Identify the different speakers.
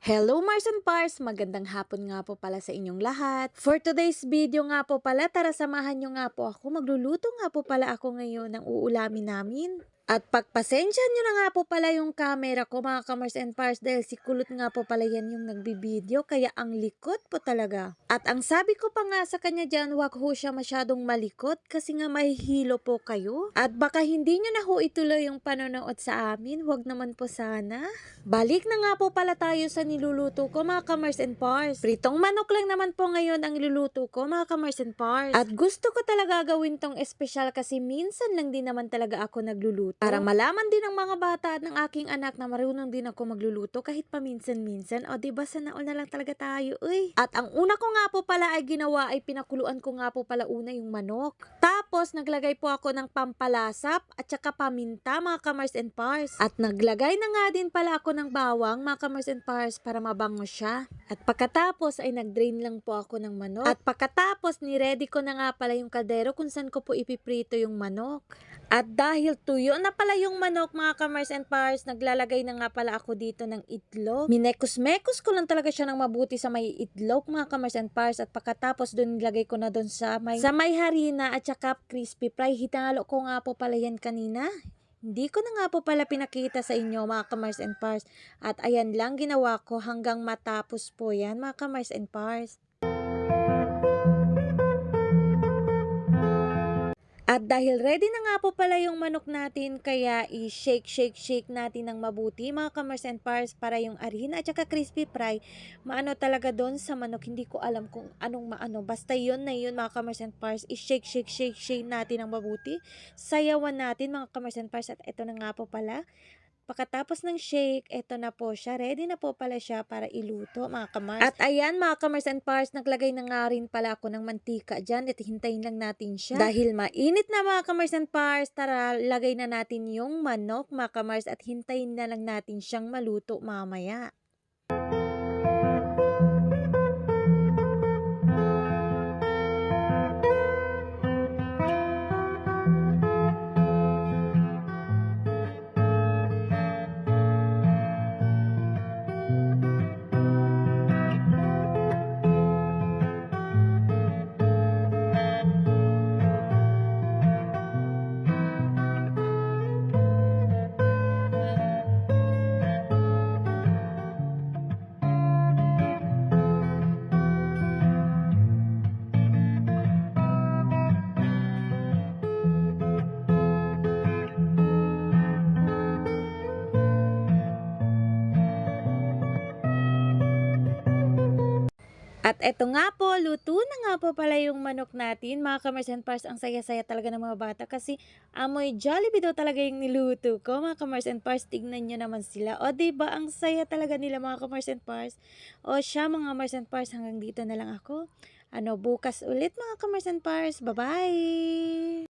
Speaker 1: Hello Mars and Pars! Magandang hapon nga po pala sa inyong lahat. For today's video nga po pala, tara samahan nyo nga po ako. Magluluto nga po pala ako ngayon ng uulamin namin. At pagpasensya nyo na nga po pala yung camera ko mga kamars and pars dahil si kulot nga po pala yan yung nagbibideo kaya ang likot po talaga. At ang sabi ko pa nga sa kanya dyan, wag ho siya masyadong malikot kasi nga mahihilo po kayo. At baka hindi nyo na ho ituloy yung panonood sa amin, wag naman po sana. Balik na nga po pala tayo sa niluluto ko mga kamars and pars. Pritong manok lang naman po ngayon ang niluluto ko mga kamars and pars. At gusto ko talaga gawin tong espesyal kasi minsan lang din naman talaga ako nagluluto. Para malaman din ng mga bata at ng aking anak na marunong din ako magluluto kahit paminsan-minsan. O diba sana all na lang talaga tayo uy. At ang una ko nga po pala ay ginawa ay pinakuluan ko nga po pala una yung manok. Tapos naglagay po ako ng pampalasap at saka paminta mga kamars and pars. At naglagay na nga din pala ako ng bawang mga kamars and pars para mabango siya. At pagkatapos ay nag-drain lang po ako ng manok. At pagkatapos ni-ready ko na nga pala yung kaldero kung saan ko po ipiprito yung manok. At dahil tuyo na pala yung manok mga kamars and pars, naglalagay na nga pala ako dito ng itlog. Minekos-mekos ko lang talaga siya ng mabuti sa may itlog mga kamars and pars. At pagkatapos dun nilagay ko na dun sa may, sa may harina at saka crispy fry. Hinalo ko nga po pala yan kanina. Hindi ko na nga po pala pinakita sa inyo mga kamars and pars. At ayan lang ginawa ko hanggang matapos po yan mga kamars and pars. At dahil ready na nga po pala yung manok natin, kaya i-shake, shake, shake natin ng mabuti mga kamars and pars para yung harina at saka crispy fry, maano talaga doon sa manok. Hindi ko alam kung anong maano. Basta yun na yun mga kamars and pars, i-shake, shake, shake, shake natin ng mabuti. Sayawan natin mga kamars and pars at ito na nga po pala. Pagkatapos ng shake, eto na po siya. Ready na po pala siya para iluto, mga kamars. At ayan, mga kamars and pars, naglagay na nga rin pala ako ng mantika dyan. At hintayin lang natin siya. Dahil mainit na mga kamars and pars, tara, lagay na natin yung manok, mga kamars, at hintayin na lang natin siyang maluto mamaya. At eto nga po, luto na nga po pala yung manok natin. Mga kamers and pars, ang saya-saya talaga ng mga bata kasi amoy Jollibee daw talaga yung niluto ko. Mga kamers and pars, tignan nyo naman sila. O, diba ang saya talaga nila mga kamers and pars. O, siya mga kamers and pars, hanggang dito na lang ako. Ano, bukas ulit mga kamers and pars. Bye-bye!